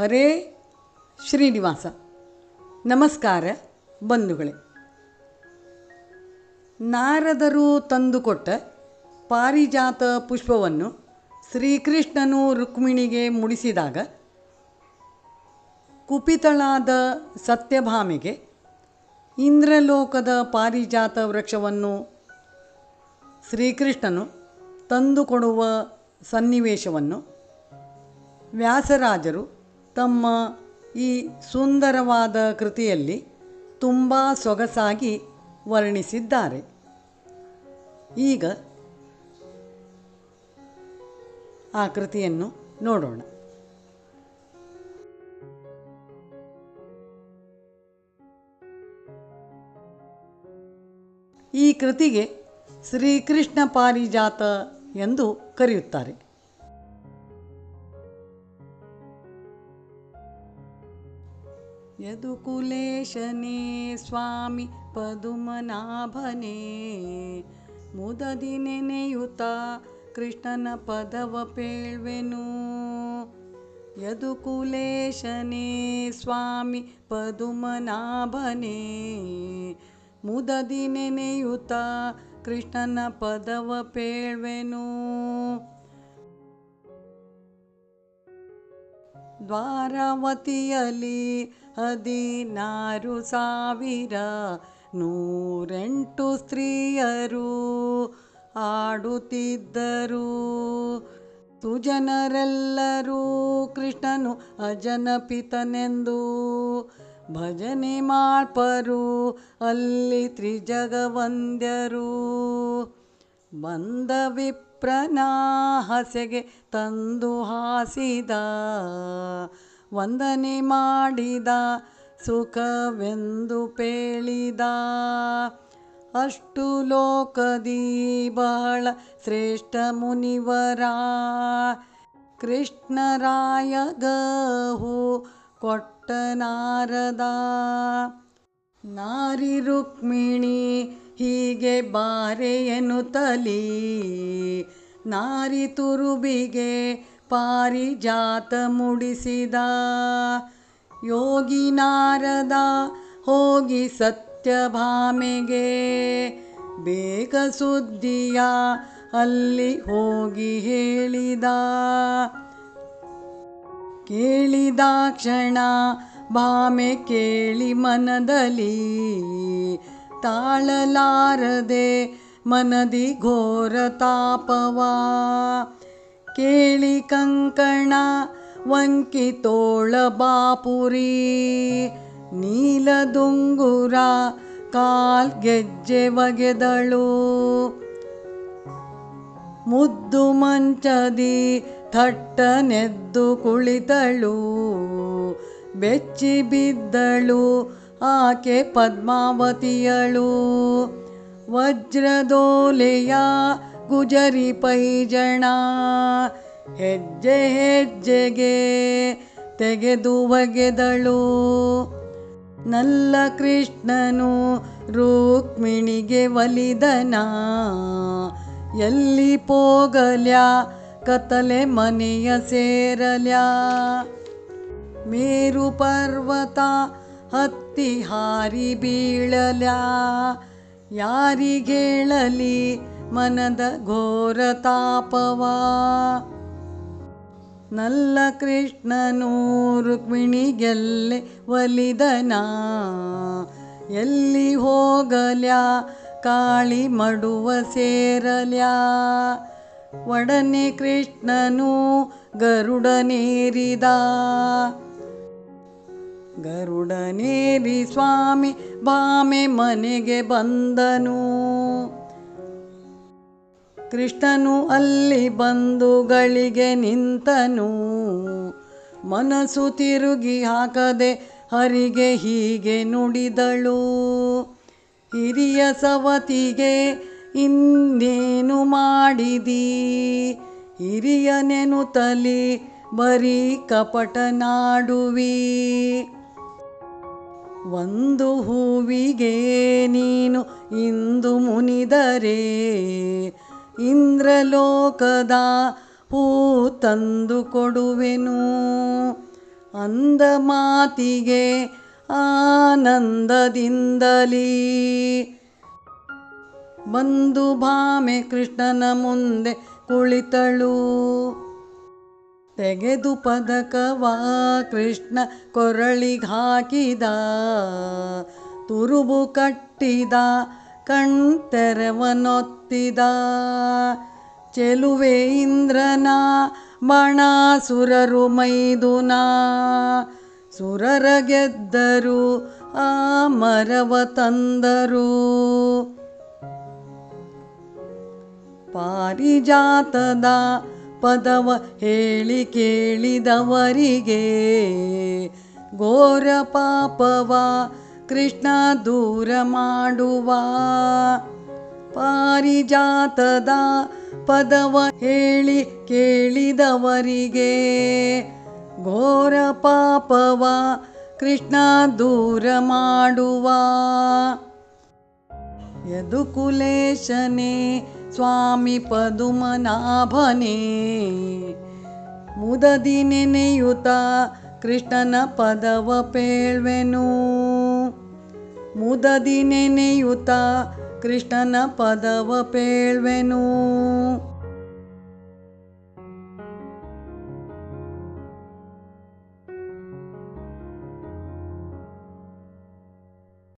ಹರೇ ಶ್ರೀನಿವಾಸ. ನಮಸ್ಕಾರ ಬಂಧುಗಳೇ. ನಾರದರು ತಂದುಕೊಟ್ಟ ಪಾರಿಜಾತ ಪುಷ್ಪವನ್ನು ಶ್ರೀಕೃಷ್ಣನು ರುಕ್ಮಿಣಿಗೆ ಮುಡಿಸಿದಾಗ ಕುಪಿತಳಾದ ಸತ್ಯಭಾಮೆಗೆ ಇಂದ್ರಲೋಕದ ಪಾರಿಜಾತ ವೃಕ್ಷವನ್ನು ಶ್ರೀಕೃಷ್ಣನು ತಂದುಕೊಡುವ ಸನ್ನಿವೇಶವನ್ನು ವ್ಯಾಸರಾಜರು ತಮ್ಮ ಈ ಸುಂದರವಾದ ಕೃತಿಯಲ್ಲಿ ತುಂಬ ಸೊಗಸಾಗಿ ವರ್ಣಿಸಿದ್ದಾರೆ. ಈಗ ಆ ಕೃತಿಯನ್ನು ನೋಡೋಣ. ಈ ಕೃತಿಗೆ ಶ್ರೀಕೃಷ್ಣ ಪಾರಿಜಾತ ಎಂದು ಕರೆಯುತ್ತಾರೆ. ಯದುಕುಲೇಶನೇ ಸ್ವಾಮಿ ಪದುಮನಾಭನೇ ಮುದದಿ ನೆನೆಯುತ್ತ ಕೃಷ್ಣನ ಪದವ ಪೇಳ್ವೆನು ಯದುಕುಲೇಶನೇ ಸ್ವಾಮಿ ಪದುಮನಾಭನೇ ಮುದದಿ ನೆನೆಯುತ್ತ ಕೃಷ್ಣನ ಪದವ ಪೇಳ್ವೆನು ದ್ವಾರಾವತಿಯಲ್ಲಿ ಹದಿನಾರು ಸಾವಿರ ನೂರೆಂಟು ಸ್ತ್ರೀಯರು ಆಡುತ್ತಿದ್ದರು ಸುಜನರೆಲ್ಲರೂ ಕೃಷ್ಣನು ಅಜನಪಿತನೆಂದು ಭಜನೆ ಮಾಡ್ಪರು. ಅಲ್ಲಿ ತ್ರಿಜಗವಂದ್ಯರು ಬಂದ ವಿಪ್ರನ ಹಸೆಗೆ ತಂದು ಹಾಸಿದ, ವಂದನೆ ಮಾಡಿದ, ಸುಖವೆಂದು ಪೇಳಿದ. ಅಷ್ಟು ಲೋಕದಿ ಬಹಳ ಶ್ರೇಷ್ಠ ಮುನಿವರ. ಕೃಷ್ಣರಾಯ ಗಹು ಕೊಟ್ಟ ನಾರದ. ನಾರಿ ರುಕ್ಮಿಣಿ ಹೀಗೆ ಬಾರೆಯನು ತಲಿ, ನಾರಿ ತುರುಬಿಗೆ ಪಾರಿಜಾತ ಮುಡಿಸಿದ. ಯೋಗಿ ನಾರದ ಹೋಗಿ ಸತ್ಯಭಾಮೆಗೆ, ಬೇಗ ಸುದ್ದಿಯ ಅಲ್ಲಿ ಹೋಗಿ ಹೇಳಿದ. ಕೇಳಿದಾಕ್ಷಣ ಭಾಮೆ ಕೇಳಿ ಮನದಲ್ಲಿ ತಾಳಲಾರದೆ ಮನದಿ ಘೋರ ತಾಪವಾ. ಕೇಳಿ ಕಂಕಣ ವಂಕಿ ತೋಳ ಬಾಪುರಿ ನೀಲದುಂಗುರ ಕಾಲ್ ಗೆಜ್ಜೆ ಒಗೆದಳು. ಮುದ್ದು ಮಂಚದಿ ಥಟ್ಟನೆದ್ದು ಕುಳಿತಳು. ಬೆಚ್ಚಿ ಬಿದ್ದಳು ಆಕೆ ಪದ್ಮಾವತಿಯಳು. ವಜ್ರದೋಲೆಯ ಗುಜರಿ ಪೈಜಣ. ಹೆಜ್ಜೆ ಹೆಜ್ಜೆಗೆ ತೆಗೆದು ಒಗೆದಳು. ನಲ್ಲ ಕೃಷ್ಣನು ರುಕ್ಮಿಣಿಗೆ ಒಲಿದನ. ಎಲ್ಲಿ ಪೋಗಲ್ಯ ಕತಲೆ ಮನೆಯ ಸೇರಲ್ಯ. ಮೇರು ಪರ್ವತ ಹತ್ತಿ ಹಾರಿ ಬೀಳಲ. ಯಾರಿಗೇಳಲಿ ಮನದ ಘೋರ ತಾಪವ? ನಲ್ಲ ಕೃಷ್ಣನು ರುಕ್ಮಿಣಿಗೆಲ್ಲೆ ಒಲಿದನ? ಎಲ್ಲಿ ಹೋಗಲ್ಯ? ಕಾಳಿ ಮಡುವ ಸೇರಲ್ಯ? ಒಡನೆ ಕೃಷ್ಣನು ಗರುಡನೇರಿದ ಗರುಡನೇರಿ ಸ್ವಾಮಿ ಬಾಮೆ ಮನೆಗೆ ಬಂದನು. ಕೃಷ್ಣನು ಅಲ್ಲಿ ಬಂಧುಗಳಿಗೆ ನಿಂತನು. ಮನಸ್ಸು ತಿರುಗಿ ಹಾಕದೆ ಹರಿಗೆ ಹೀಗೆ ನುಡಿದಳು. ಹಿರಿಯ ಸವತಿಗೆ ಇನ್ನೇನು ಮಾಡಿದಿ? ಹಿರಿಯ ನೆನುತಲಿ ಬರೀ ಕಪಟ ನಾಡುವಿ. ಒಂದು ಹೂವಿಗೆ ನೀನು ಇಂದು ಮುನಿದರೆ, ಇಂದ್ರಲೋಕದ ಹೂ ತಂದು ಕೊಡುವೆನು. ಅಂದ ಮಾತಿಗೆ ಆನಂದದಿಂದಲೀ. ಬಂದು ಭಾಮೆ ಕೃಷ್ಣನ ಮುಂದೆ ಕುಳಿತಳು. ತೆಗೆದು ಪದಕವಾ ಕೃಷ್ಣ ಕೊರಳಿಗಾಕಿದ ತುರುಬು ಕಟ್ಟಿದ, ಕಣ್ತೆರವನೊತ್ತಿದ. ಚೆಲುವೆ ಇಂದ್ರನ ಬಾಣಾಸುರರು ಮೈದುನ. ಸುರರ ಗೆದ್ದರು, ಆ ಮರವ ತಂದರು. ಪಾರಿಜಾತದ ಪದವ ಹೇಳಿ ಕೇಳಿದವರಿಗೆ, ಘೋರ ಪಾಪವ ಕೃಷ್ಣ ದೂರ ಮಾಡುವ. ಪಾರಿಜಾತದ ಪದವ ಹೇಳಿ ಕೇಳಿದವರಿಗೆ, ಘೋರ ಪಾಪವ ಕೃಷ್ಣ ದೂರ ಮಾಡುವ. ಯದುಕುಲೇಶನೇ ಸ್ವಾಮಿ ಪದುಮನಾಭನೇ. ಮುದದಿ ನೆನೆಯುತ ಕೃಷ್ಣನ ಪದವ ಪೇಳ್ವೆನು. ಮುದದಿ ನೆನೆಯುತ ಕೃಷ್ಣನ ಪದವ ಪೇಳ್ವೆನು.